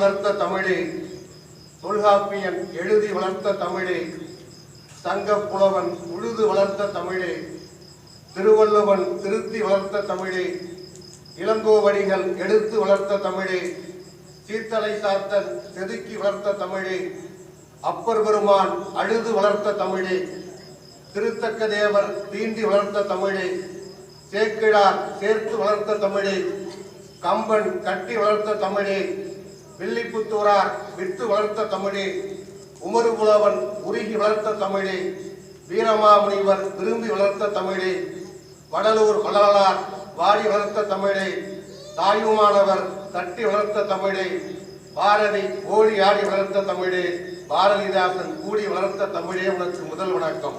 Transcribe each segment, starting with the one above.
வளர்த்த தமிழே தொல்காப்பியன் எழுதி வளர்த்த தமிழே சங்கப் புலவன் உழுது வளர்த்த தமிழே திருவள்ளுவன் திருத்தி வளர்த்த தமிழே இளங்கோவடிகள் எடுத்து வளர்த்த தமிழே சீர்த்தலை சாத்தன் செதுக்கி வளர்த்த தமிழே அப்பர் பெருமான் அழுது வளர்த்த தமிழே திருத்தக்க தேவர் தீண்டி வளர்த்த தமிழே சேக்கிழார் சேர்த்து வளர்த்த தமிழே கம்பன் கட்டி வளர்த்த தமிழே வில்லிபுத்தூரார் விட்டு வளர்த்த தமிழே. உமரு புலவன் உருகி வளர்த்த தமிழே. வீரமாமுனிவர் விரும்பி வளர்த்த தமிழே. வடலூர் வள்ளலார் வாடி வளர்த்த தமிழே. தாயுமானவர் தட்டி வளர்த்த தமிழே. பாரதி ஓடி ஆடி வளர்த்த தமிழே. பாரதிதாசன் கூடி வளர்த்த தமிழே உனக்கு முதல் வணக்கம்.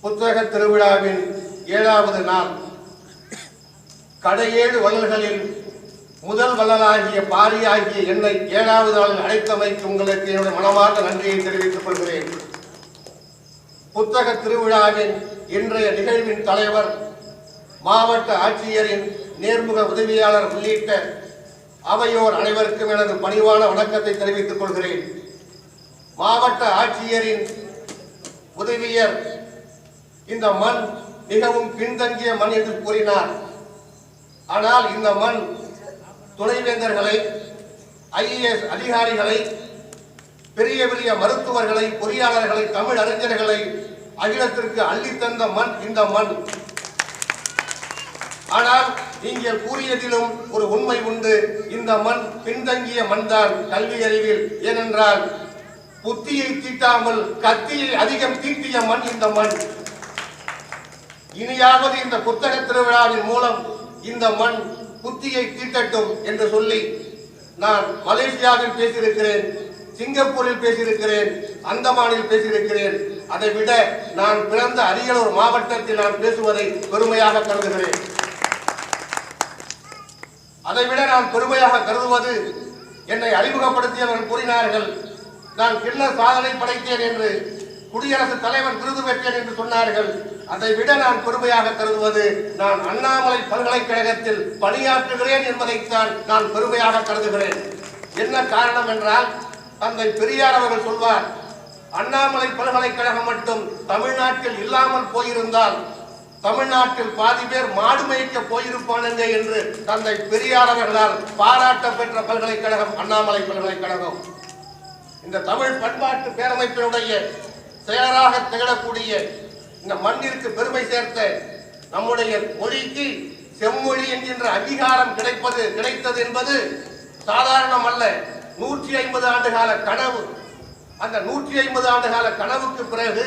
புத்தக திருவிழாவின் ஏழாவது நாள். கடையேழு வள்ளல்களில் முதல் வள்ளலாகிய பாரியாகிய என்னை ஏழாவது நாளில் அழைத்தமைக்கு உங்களுக்கு என்னுடைய மனமார்ந்த நன்றியை தெரிவித்துக் கொள்கிறேன். புத்தக திருவிழாவின் இன்றைய நிகழ்வின் தலைவர் மாவட்ட ஆட்சியரின் நேர்முக உதவியாளர் உள்ளிட்ட அவையோர் அனைவருக்கும் எனது பணிவான வணக்கத்தை தெரிவித்துக் கொள்கிறேன். மாவட்ட ஆட்சியரின் உதவியர் இந்த மண் மிகவும் பின்தங்கிய மண் என்று கூறினார். ஆனால் இந்த மண் துணைவேந்தர்களை ஐஏஎஸ் அதிகாரிகளை பெரிய பெரிய மருத்துவர்களை பொறியாளர்களை தமிழ் அறிஞர்களை அகிலத்திற்கு அள்ளித்தந்த மண் இந்த மண். ஆனால் நீங்கள் கூறியதிலும் ஒரு உண்மை உண்டு. இந்த மண் பின்தங்கிய மண்தான் கல்வி அறிவில். ஏனென்றால் புத்தியை தீட்டாமல் கத்தியை அதிகம் தீட்டிய மண் இந்த மண். இனியாவது இந்த புத்தக திருவிழாவின் மூலம் இந்த மண் புத்தியை தீட்டட்டும் என்று சொல்லி நான் மலேசியாவில் பேசியிருக்கிறேன் சிங்கப்பூரில் பேசியிருக்கிறேன் அந்தமானில் பேசியிருக்கிறேன். அதை விட நான் பிறந்த அரியலூர் மாவட்டத்தில் நான் பேசுவதை பெருமையாக கருதுகிறேன். அதை விட நான் பெருமையாக கருதுவது என்னை அறிமுகப்படுத்தியவர்கள் கூறினார்கள் நான் கிண்ண சாதனை படைத்தேன் என்று குடியரசுத் தலைவர் விருது பெற்றேன் என்று சொன்னார்கள். அதை விட நான் பெருமையாக கருதுவது நான் அண்ணாமலை பல்கலைக்கழகத்தில் பணியாற்றுகிறேன் என்பதைத்தான் நான் பெருமையாக கருதுகிறேன். என்ன காரணம் என்றால் தந்தை பெரியார் அவர்கள் சொல்வார் அண்ணாமலை பல்கலைக்கழகம் மட்டும் தமிழ்நாட்டில் இல்லாமல் போயிருந்தால் தமிழ்நாட்டில் பாதி பேர் மாடு மேய்க்க போயிருப்பானுங்க? என்று தந்தை பெரியார் அவர்களால் பாராட்ட பெற்ற பல்கலைக்கழகம் அண்ணாமலை பல்கலைக்கழகம். இந்த தமிழ் பண்பாட்டு பேரமைப்பினுடைய செயலராக திகழக்கூடிய இந்த மண்ணிற்கு பெருமை சேர்த்த நம்முடைய மொழிக்கு செம்மொழி என்கின்ற அங்கீகாரம் கிடைப்பது கிடைத்தது என்பது சாதாரணம் அல்ல நூற்றி ஐம்பது ஆண்டு கால கனவு. அந்த நூற்றி ஐம்பது ஆண்டு கால கனவுக்கு பிறகு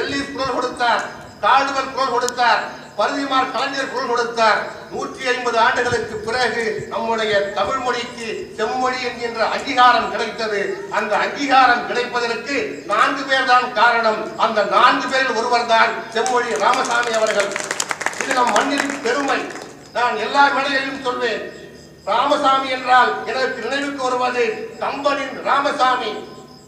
எல்லிஸ் குரல் கொடுத்தார் காடுவல் குரல் கொடுத்தார். பருதிமார் கலைஞர் குரல் கொடுத்தார். நூற்றி ஐம்பது ஆண்டுகளுக்கு பிறகு நம்முடைய தமிழ் மொழிக்கு செம்மொழி என்கின்ற அங்கீகாரம் கிடைத்தது. அந்த அங்கீகாரம் கிடைப்பதற்கு நான்கு பேர் தான் காரணம். அந்த நான்கு பேரில் ஒருவர் தான் செம்மொழி ராமசாமி அவர்கள். இது நம் மண்ணின் பெருமை. நான் எல்லா வேளையிலும் சொல்வேன் ராமசாமி என்றால் எனக்கு நினைவுக்கு வருவது கம்பனின் ராமசாமி.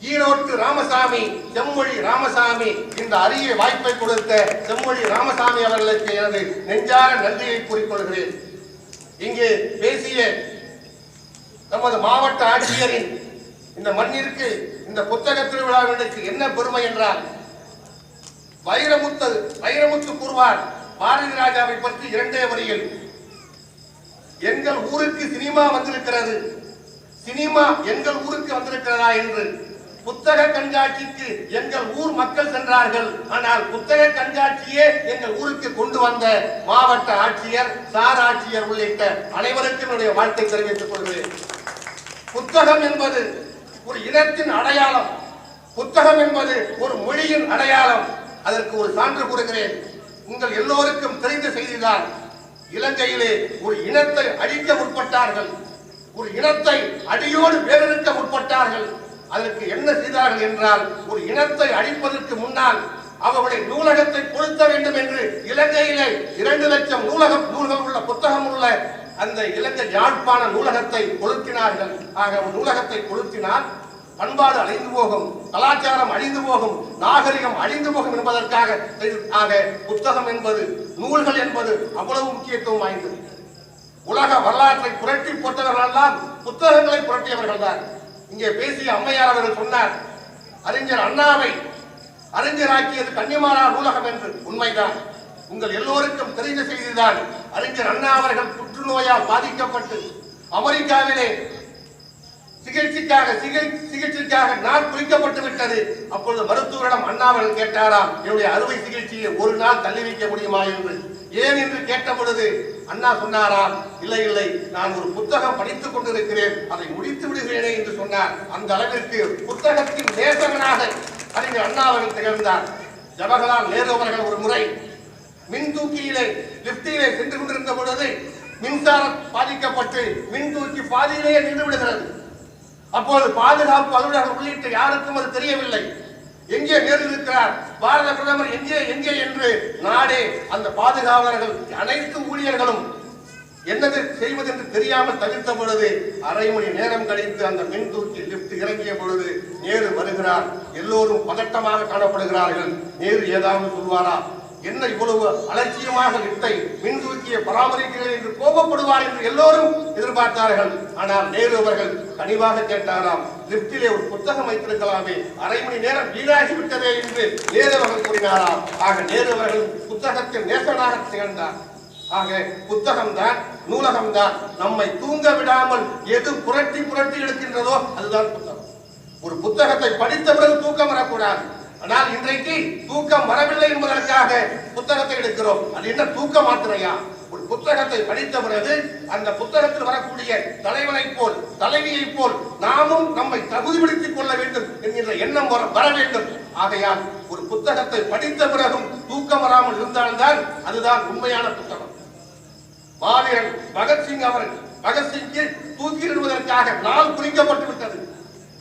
ஈரோட்டு ராமசாமி செம்மொழி ராமசாமி இந்த அரிய வாய்ப்பை கொடுத்த செம்மொழி ராமசாமி அவர்களுக்கு எனது நெஞ்சார நன்றியை கூறிக்கொள்கிறேன். இங்கே பேசிய நமது மாவட்ட ஆட்சியரின் இந்த மண்ணிற்கு இந்த புத்தக திருவிழாவினுக்கு என்ன பெருமை என்றால் வைரமுத்து வைரமுத்து கூறுவார் பாரதி ராஜாவை பற்றி இரண்டே வரியில் எங்கள் ஊருக்கு சினிமா வந்திருக்கிறது. சினிமா எங்கள் ஊருக்கு வந்திருக்கிறதா என்று புத்தக கண்காட்சிக்கு எங்கள் ஊர் மக்கள் சென்றார்கள். ஆனால் புத்தக கண்காட்சியே எங்கள் ஊருக்கு கொண்டு வந்த மாவட்ட ஆட்சியர் சார் ஆட்சியர் உள்ளிட்ட அனைவருக்கும் என்னுடைய வாழ்த்தை தெரிவித்துக் கொள்கிறேன். புத்தகம் என்பது ஒரு இனத்தின் அடையாளம். புத்தகம் என்பது ஒரு மொழியின் அடையாளம். அதற்கு ஒரு சான்று கூறுகிறேன். உங்கள் எல்லோருக்கும் தெரிந்த செய்திதான் இலங்கையிலே ஒரு இனத்தை அழிக்க முற்பட்டார்கள். ஒரு இனத்தை அடியோடு வேறறுக்க முற்பட்டார்கள். அதற்கு என்ன செய்தார்கள் என்றால் ஒரு இனத்தை அழிப்பதற்கு முன்னால் அவர்களுடைய நூலகத்தை கொளுத்த வேண்டும் என்று இலங்கையிலே இரண்டு லட்சம் நூலகம் நூல்கள் உள்ள புத்தகம் உள்ள அந்த இலங்கை யாழ்ப்பாண நூலகத்தை கொளுத்தினார்கள். ஆக நூலகத்தை கொளுத்தினால் பண்பாடு அழிந்து போகும் கலாச்சாரம் அழிந்து போகும் நாகரிகம் அழிந்து போகும் என்பதற்காக ஆக புத்தகம் என்பது நூல்கள் என்பது அவ்வளவு முக்கியத்துவம் வாய்ந்தது. உலக வரலாற்றை புரட்டி போட்டவர்கள் தான் புத்தகங்களை புரட்டியவர்கள் தான் இங்கே பேசிய அம்மையார் அவர்கள் சொன்னார் அறிஞர் அண்ணாவை அறிஞராக்கியது கன்னிமாரா நூலகம் என்று. உண்மைதான். உங்கள் எல்லோருக்கும் தெரிந்த செய்திதான் அறிஞர் அண்ணா அவர்கள் புற்றுநோயால் பாதிக்கப்பட்டு அமெரிக்காவிலே சிகிச்சைக்காக சிகிச்சைக்காக நான் குறிக்கப்பட்டு விட்டது. அப்பொழுது மருத்துவரிடம் அண்ணா அவர்கள் கேட்டாராம் என்னுடைய அறுவை சிகிச்சையை ஒரு நாள் தள்ளி வைக்க முடியுமா? என்று. ஏன்? என்று கேட்ட பொழுது அண்ணா சொன்னாராம் இல்லை இல்லை. நான் ஒரு புத்தகம் படித்துக் கொண்டிருக்கிறேன். அதை முடித்து விடுகிறேனே என்று சொன்னார். அந்த அளவிற்கு புத்தகத்தின் நேசகனாக அறிஞர் அண்ணா அவர்கள் திகழ்ந்தார். ஜவஹர்லால் நேரு அவர்கள் ஒரு முறை மின் தூக்கியிலே லிப்டிலே சென்று கொண்டிருந்த பொழுது மின்சாரம் பாதிக்கப்பட்டு மின் தூக்கி பாதியிலேயே நின்று விடுகிறது. அப்போது பாதுகாப்பு அலுவலர்கள் உள்ளிட்ட யாருக்கும் அது தெரியவில்லை. எங்கே நேரு பாரத பிரதமர் எங்கே எங்கே என்று நாடே அந்த பாதுகாவலர்கள் அனைத்து ஊழியர்களும் என்னது செய்வது என்று தெரியாமல் தவிர்த்த பொழுது அரை மணி நேரம் கழித்து அந்த மின் தூக்கி லிப்ட் இறங்கிய பொழுது நேரு வருகிறார். எல்லோரும் பதட்டமாக காணப்படுகிறார்கள். நேரு ஏதாவது சொல்வாரா? என்ன இவ்வளவு அலட்சியமாக வித்தை மின்தூக்கியை பராமரிக்கிறேன் பராமரிக்கிறீர்கள் என்று கோபப்படுவார் என்று எல்லோரும் எதிர்பார்த்தார்கள். ஆனால் நேரு அவர்கள் கனிவாக கேட்டாராம் லிப்டிலே ஒரு புத்தகம் வைத்திருக்கலாமே அரை மணி நேரம் வீணாகி விட்டதே என்று நேரு அவர்கள் கூறினாராம். ஆக நேரு அவர்கள் புத்தகத்தின் நேசனாக திகழ்ந்தார். ஆக புத்தகம் தான் நூலகம் தான் நம்மை தூங்க விடாமல் எது புரட்டி புரட்டி எடுக்கின்றதோ அதுதான் புத்தகம். ஒரு புத்தகத்தை படித்த பிறகு தூக்கம் வரக்கூடாது. ஆனால் இன்றைக்கு தூக்கம் வரவில்லை என்பதற்காக புத்தகத்தை எடுக்கிறோம். அது என்ன தூக்க மாத்திரையா? ஒரு புத்தகத்தை படித்த பிறகு அந்த புத்தகத்தில் வரக்கூடிய தலைவனை போல் தலைவியை போல் நாமும் நம்மை தகுதிப்படுத்திக் கொள்ள வேண்டும் என்கின்ற எண்ணம் வர வர வேண்டும். ஆகையால் ஒரு புத்தகத்தை படித்த பிறகும் தூக்கம் வராமல் இருந்தால்தான் அதுதான் உண்மையான புத்தகம். மாவீரன் பகத்சிங் அவர்கள் பகத்சிங்கை தூக்கிலிடுவதற்காக நாள் குறிக்கப்பட்டு விட்டது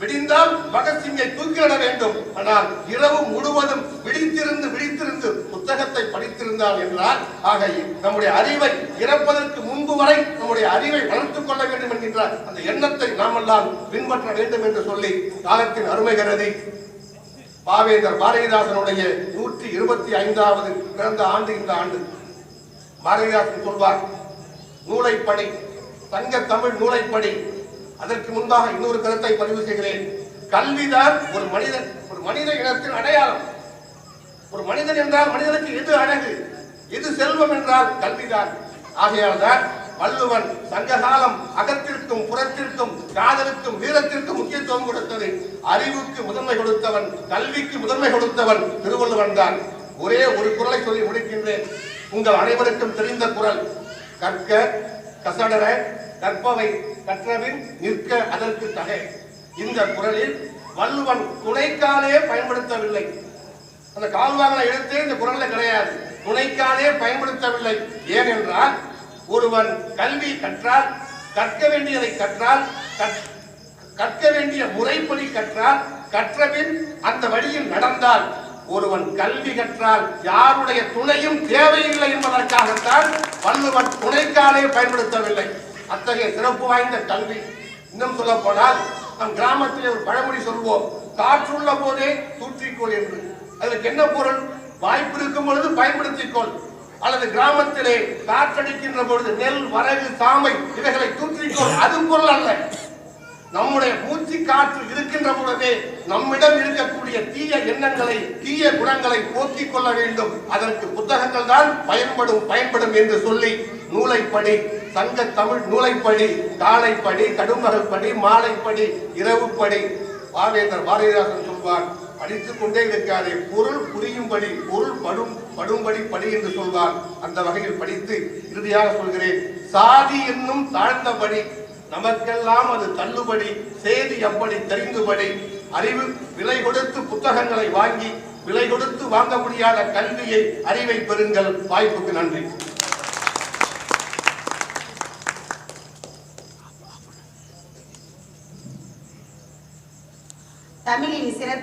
விடிந்தால் பகத்சிங்கை தூக்கிவிட வேண்டும். ஆனால் இரவு முழுவதும் விழித்திருந்து விழித்திருந்து புத்தகத்தை படித்திருந்தார் என்றால் ஆக நம்முடைய அறிவை இறப்பதற்கு முன்பு வரை நம்முடைய அறிவை வளர்த்துக் கொள்ள வேண்டும் என்கின்ற அந்த எண்ணத்தை நாமெல்லாம் பின்பற்ற வேண்டும் என்று சொல்லி காலத்தின் அருமை கருதி பாவேந்தர் பாரதிதாசனுடைய நூற்றி இருபத்தி ஐந்தாவது பிறந்த ஆண்டு இந்த ஆண்டு. பாரதிதாசன் சொல்வார் நூலைப்படி தங்க தமிழ் நூலைப்படி அதற்கு முன்பாக இன்னொரு கருத்தை பதிவு செய்கிறேன். கல்விதான் ஒரு மனிதன் ஒரு மனித இனத்தின் அடையாளம். ஒரு மனிதன் என்றால் மனிதனுக்கு எது அழகு எது செல்வம் என்றால் கல்விதான். ஆகையால் தான் வள்ளுவன் சங்ககாலம் அகத்திற்கும் புறத்திற்கும் காதலுக்கும் வீரத்திற்கும் முக்கியத்துவம் கொடுத்தது. அறிவுக்கு முதன்மை கொடுத்தவன் கல்விக்கு முதன்மை கொடுத்தவன் திருவள்ளுவன் தான். ஒரே ஒரு குரலை சொல்லி முடிக்கின்றேன். உங்கள் அனைவருக்கும் தெரிந்த குரல் கற்க கசடர கற்பவை. கற்றவின் நிற்க அதற்கு தகை இந்த குரலில் வள்ளுவன் துணைக்காலே பயன்படுத்தவில்லை. அந்த கால்வாங்களை எடுத்து இந்த குரல்ல கிடையாது. துணைக்காலே பயன்படுத்தவில்லை. ஏனென்றால் ஒருவன் கல்வி கற்றால் கற்க வேண்டியதை கற்றால் கற்- கற்க வேண்டிய முறைப்படி கற்றால் கற்றபின் அந்த வழியில் நடந்தால் ஒருவன் கல்வி கற்றால் யாருடைய துணையும் தேவையில்லை என்பதற்காகத்தான் வள்ளுவன் துணைக்காலே பயன்படுத்தவில்லை. அத்தகைய சிறப்பு வாய்ந்த கல்வி இன்னும் சொல்ல போனால் நம் கிராமத்தில் ஒரு பழமொழி சொல்வோம் காற்றுள்ள போதே தூற்றிக்கோள் என்று. அதற்கு என்ன பொருள்? வாய்ப்பு இருக்கும் பொழுது பயன்படுத்திக்கொள். அல்லது கிராமத்திலே காற்றடிக்கின்ற பொழுது நெல் வரகு சாமை இவைகளை தூற்றிக்கொள். அது பொருள் அல்ல. நம்முடைய மூச்சு காற்று இருக்கின்ற பொழுதே நம்மிடம் இருக்கக்கூடிய தீய எண்ணங்களை தீய குணங்களை போக்கிக் கொள்ள வேண்டும். அதற்கு புத்தகங்கள் தான் பயன்படும் பயன்படும் என்று சொல்லி நூலைப்படி சங்க தமிழ் நூலைப்படி காலைப்படி கடுமகப்படி படி மாலைப்படி இரவுப்படி. பாவேந்தர் பாரதிதாசன் சொல்வார் படித்துக் கொண்டே இருக்காதே பொருள் புரியும்படி பொருள் படும் படும்படி படி என்று சொல்வார். அந்த வகையில் படித்து இறுதியாக சொல்கிறேன் சாதி என்னும் தாழ்ந்தபடி நமக்கெல்லாம் அது தள்ளுபடி செய்தி அப்படி தெரிந்துபடி. அறிவு விலை கொடுத்து புத்தகங்களை வாங்கி விலை கொடுத்து வாங்க முடியாத கல்வியை அறிவை பெறுங்கள். வாய்ப்புக்கு நன்றி.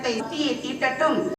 தமிழின் சிறப்பை தீட்டட்டும்.